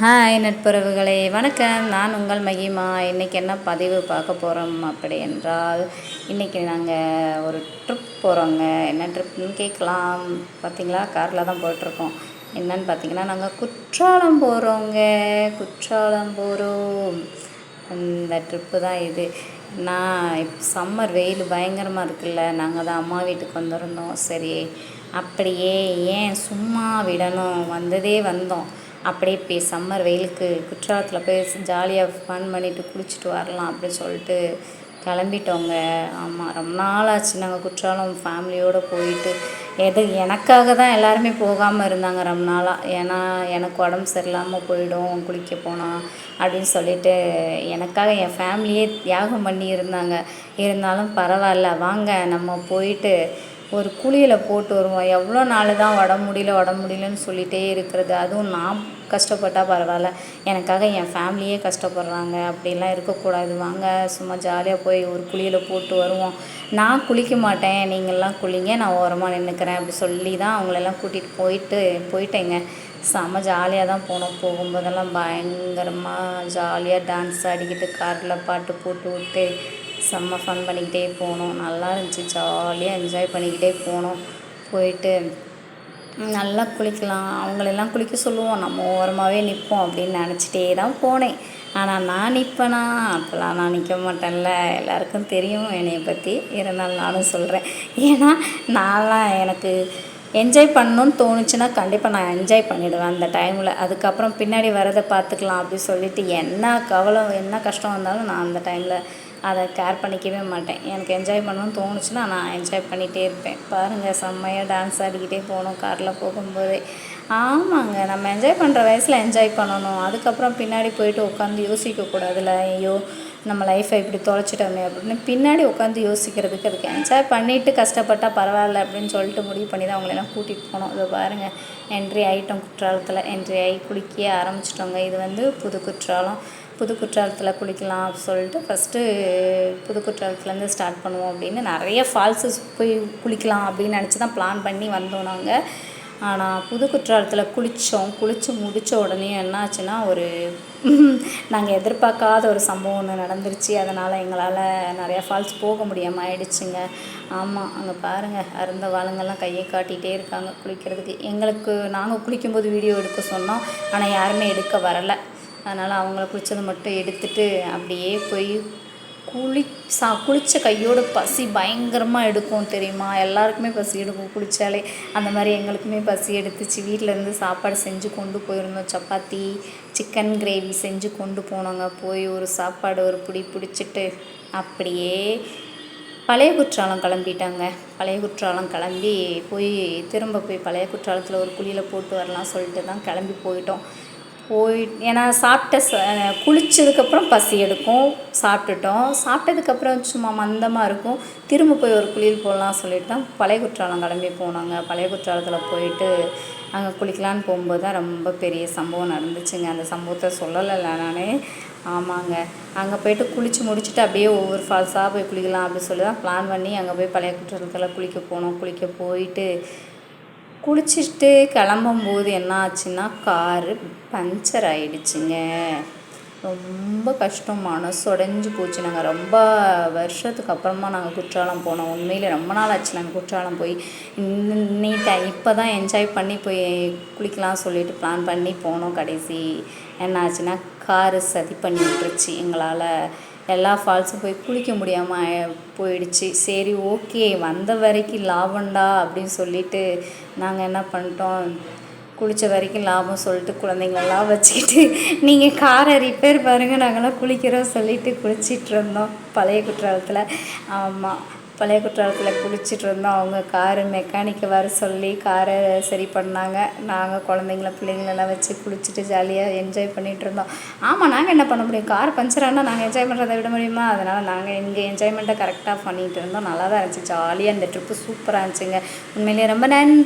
Hi நட்புறவுகளே. வணக்கம். நான் உங்கள் மகிமா. இன்றைக்கி என்ன பதிவு பார்க்க போகிறோம் அப்படி என்றால் இன்றைக்கி நாங்கள் ஒரு ட்ரிப் போகிறோங்க என்ன ட்ரிப்னு கேட்கலாம். பார்த்தீங்களா காரில் தான் போயிட்டுருக்கோம். என்னன்னு பார்த்தீங்கன்னா நாங்கள் குற்றாலம் போகிறோங்க குற்றாலம் போகிறோம் அந்த ட்ரிப்பு தான் இது. நான் இப்போ சம்மர் வெயில் பயங்கரமாக இருக்குல்ல. நாங்கள் தான் அம்மா வீட்டுக்கு வந்திருந்தோம். சரி அப்படியே ஏன் சும்மா விடணும்? வந்ததே வந்தோம். அப்படியே போய் சம்மர் வெயிலுக்கு குற்றாலத்தில் போய் ஜாலியாக ஃபன் பண்ணிவிட்டு குளிச்சுட்டு வரலாம் அப்படின்னு சொல்லிட்டு கிளம்பிட்டோங்க. ஆமாம் ரொம்ப நாள் ஆச்சு நாங்கள் குற்றாலம் ஃபேமிலியோடு போயிட்டு. எது எனக்காக தான் எல்லாருமே போகாமல் இருந்தாங்க ரொம்ப நாளாக ஏன்னா எனக்கு உடம்பு சரியில்லாமல் போயிடும் குளிக்க போனால் அப்படின்னு சொல்லிட்டு எனக்காக என் ஃபேமிலியே தியாகம் பண்ணி இருந்தாங்க. இருந்தாலும் பரவாயில்ல வாங்க நம்ம போயிட்டு ஒரு குழியில் போட்டு வருவோம். எவ்வளோ நாள் தான் உடம்பு முடியல உடம்பு முடியலன்னு சொல்லிகிட்டே இருக்கிறது. அதுவும் நான் கஷ்டப்பட்டால் பரவாயில்ல. எனக்காக என் ஃபேமிலியே கஷ்டப்படுறாங்க. அப்படிலாம் இருக்கக்கூடாது. வாங்க சும்மா ஜாலியாக போய் ஒரு குழியில் போட்டு வருவோம். நான் குளிக்க மாட்டேன். நீங்கள்லாம் குளிங்க. நான் ஓரமாக நின்றுக்கிறேன் அப்படி சொல்லி தான் அவங்களெல்லாம் கூட்டிகிட்டு போயிட்டு போயிட்டேங்க. செம்ம ஜாலியாக தான் போனோம். போகும்போதெல்லாம் பயங்கரமாக ஜாலியாக டான்ஸ் ஆடிக்கிட்டு காரில் பாட்டு போட்டு விட்டு செம்ம ஃபன் பண்ணிக்கிட்டே போனோம். நல்லா இருந்துச்சு. ஜாலியாக என்ஜாய் பண்ணிக்கிட்டே போனோம். போயிட்டு நல்லா குளிக்கலாம். அவங்களெல்லாம் குளிக்க சொல்லுவோம். நம்ம ஓரமாகவே நிற்போம் அப்படின்னு நினச்சிட்டே தான் போனேன். ஆனால் நான் நிற்பேனா அப்போல்லாம் நான் நிற்க மாட்டேன்ல. எல்லாருக்கும் தெரியும் என்னைய பற்றி இருந்தாலும் நானும் சொல்கிறேன் ஏன்னா நான்லாம் எனக்கு என்ஜாய் பண்ணணும்னு தோணுச்சுன்னா கண்டிப்பாக நான் என்ஜாய் பண்ணிவிடுவேன் அந்த டைமில் அதுக்கப்புறம் பின்னாடி வரதை பார்த்துக்கலாம் அப்படின்னு சொல்லிட்டு என்ன கவலை என்ன கஷ்டம் வந்தாலும் நான் அந்த டைமில் அதை கேர் பண்ணிக்கவே மாட்டேன். எனக்கு என்ஜாய் பண்ணணும்னு தோணுச்சுன்னா நான் என்ஜாய் பண்ணிகிட்டே இருப்பேன். பாருங்கள் செம்மையாக டான்ஸ் ஆடிக்கிட்டே போகணும் காரில் போகும்போதே. ஆமாங்க நம்ம என்ஜாய் பண்ணுற வயசில் என்ஜாய் பண்ணணும். அதுக்கப்புறம் பின்னாடி போயிட்டு உட்காந்து யோசிக்கக்கூடாதுல ஐயோ நம்ம லைஃப்பை இப்படி தொலைச்சிட்டோமே அப்படின்னு பின்னாடி உட்காந்து யோசிக்கிறதுக்கு அதுக்கு என்ஜாய் பண்ணிவிட்டு கஷ்டப்பட்டால் பரவாயில்ல அப்படின்னு சொல்லிட்டு முடிவு பண்ணி தான் அவங்களெல்லாம் கூட்டிகிட்டு போனோம். இதை பாருங்கள் என்ட்ரி ஆகிட்டோம் குற்றாலத்தில். என்ட்ரி ஆகி குளிக்க ஆரம்பிச்சிட்டோங்க. இது வந்து புது குற்றாலம். புது குற்றாலத்தில் குளிக்கலாம் அப்படின்னு சொல்லிட்டு ஃபஸ்ட்டு புது குற்றாலத்துலேருந்து ஸ்டார்ட் பண்ணுவோம் அப்படின்னு நிறைய ஃபால்ஸஸ் போய் குளிக்கலாம் அப்படின்னு நினச்சி தான் பிளான் பண்ணி வந்தோம் நாங்கள் ஆனால் புது குற்றாலத்தில் குளித்தோம் குளித்து முடித்த உடனே என்ன ஆச்சுன்னா ஒரு நாங்கள் எதிர்பார்க்காத ஒரு சம்பவம் ஒன்று நடந்துருச்சு. அதனால் எங்களால் நிறையா ஃபால்ஸ் போக முடியாமல் ஆயிடுச்சுங்க. ஆமாம் அங்கே பாருங்கள் அருந்த வாளுங்கெல்லாம் கையை காட்டிகிட்டே இருக்காங்க குளிக்கிறதுக்கு. எங்களுக்கு நாங்கள் குளிக்கும்போது வீடியோ எடுக்க சொன்னோம். ஆனால் யாருமே எடுக்க வரலை. அதனால் அவங்கள குளித்தது மட்டும் எடுத்துகிட்டு அப்படியே போய் குளி சா குளித்த கையோட பசி பயங்கரமாக எடுக்கும் தெரியுமா? எல்லாருக்குமே பசி எடுக்கும். குளித்தாலே அந்த மாதிரி எங்களுக்குமே பசி எடுத்துச்சு. வீட்டிலேருந்து சாப்பாடு செஞ்சு கொண்டு போயிருந்தோம். சப்பாத்தி சிக்கன் கிரேவி செஞ்சு கொண்டு போனோங்க. போய் ஒரு சாப்பாடு ஒரு பிடி பிடிச்சிட்டு அப்படியே பழைய குற்றாலம் கிளம்பிட்டாங்க. பழைய குற்றாலம் கிளம்பி போய் திரும்ப போய் பழைய குற்றாலத்தில் ஒரு குழியில் போட்டு வரலாம் சொல்லிட்டு தான் கிளம்பி போயிட்டோம். போய் ஏன்னா சாப்பிட்ட ச குளித்ததுக்கப்புறம் பசி எடுக்கும். சாப்பிட்டுட்டோம். சாப்பிட்டதுக்கப்புறம் சும்மா மந்தமாக இருக்கும். திரும்ப போய் ஒரு குளியல் போடலாம் சொல்லிட்டு தான் பழைய குற்றாலம் கிளம்பி போனாங்க. பழைய குற்றாலத்தில் போயிட்டு அங்கே குளிக்கலான்னு போகும்போது தான் ரொம்ப பெரிய சம்பவம் நடந்துச்சுங்க. அந்த சம்பவத்தை சொல்லலை நான். ஆமாங்க. அங்கே போயிட்டு குளித்து முடிச்சுட்டு அப்படியே ஒவ்வொரு ஃபால்ஸாக போய் குளிக்கலாம் அப்படின்னு சொல்லி தான் பிளான் பண்ணி அங்கே போய் பழைய குற்றாலத்தில் குளிக்க போனோம். குளிக்க போயிட்டு குளிச்சுட்டு கிளம்பும்போது என்ன ஆச்சுன்னா காரு பஞ்சர் ஆயிடுச்சுங்க. ரொம்ப கஷ்டம் மனசு போச்சு நாங்கள் ரொம்ப வருஷத்துக்கு அப்புறமா நாங்கள் குற்றாலம் போனோம். உண்மையில் ரொம்ப நாள் ஆச்சு நாங்கள் குற்றாலம் போய். இன்னைக்கு இப்போ தான் என்ஜாய் பண்ணி போய் குளிக்கலாம் சொல்லிட்டு பிளான் பண்ணி போனோம் கடைசி. என்ன ஆச்சுன்னா காரு சதி பண்ணி விட்டுருச்சு எங்களால். எல்லா ஃபால்ஸும் போய் குளிக்க முடியாமல் போயிடுச்சு. சரி ஓகே வந்த வரைக்கும் லாபம்டா அப்படின்னு சொல்லிட்டு நாங்கள் என்ன பண்ணிட்டோம்? குளித்த வரைக்கும் லாபம் சொல்லிட்டு குழந்தைங்களெல்லாம் வச்சுக்கிட்டு நீங்கள் காரை ரிப்பேர் பாருங்கள் நாங்கள்லாம் குளிக்கிறோம் சொல்லிட்டு குளிச்சிட்டு இருந்தோம். பழைய குற்றாலத்தில். ஆமாம் பழைய குற்றாலத்தில் குளிச்சுட்டு இருந்தோம் அவங்க காரு மெக்கானிக்கை வர சொல்லி காரை சரி பண்ணாங்க. நாங்கள் குழந்தைங்கள பிள்ளைங்களெல்லாம் வச்சு குளிச்சுட்டு ஜாலியாக என்ஜாய் பண்ணிகிட்டு இருந்தோம் ஆமாம் நாங்கள் என்ன பண்ண முடியும்? கார் பஞ்சர் ஆனால் நாங்கள் என்ஜாய் பண்ணுறதை விட முடியுமா? அதனால் நாங்கள் எங்கள் என்ஜாய்மெண்ட்டை கரெக்டாக பண்ணிகிட்டு இருந்தோம் நல்லா தான் இருந்துச்சு. ஜாலியாக இந்த ட்ரிப்பு சூப்பராக இருந்துச்சுங்க. உண்மையிலேயே ரொம்ப நன்றி.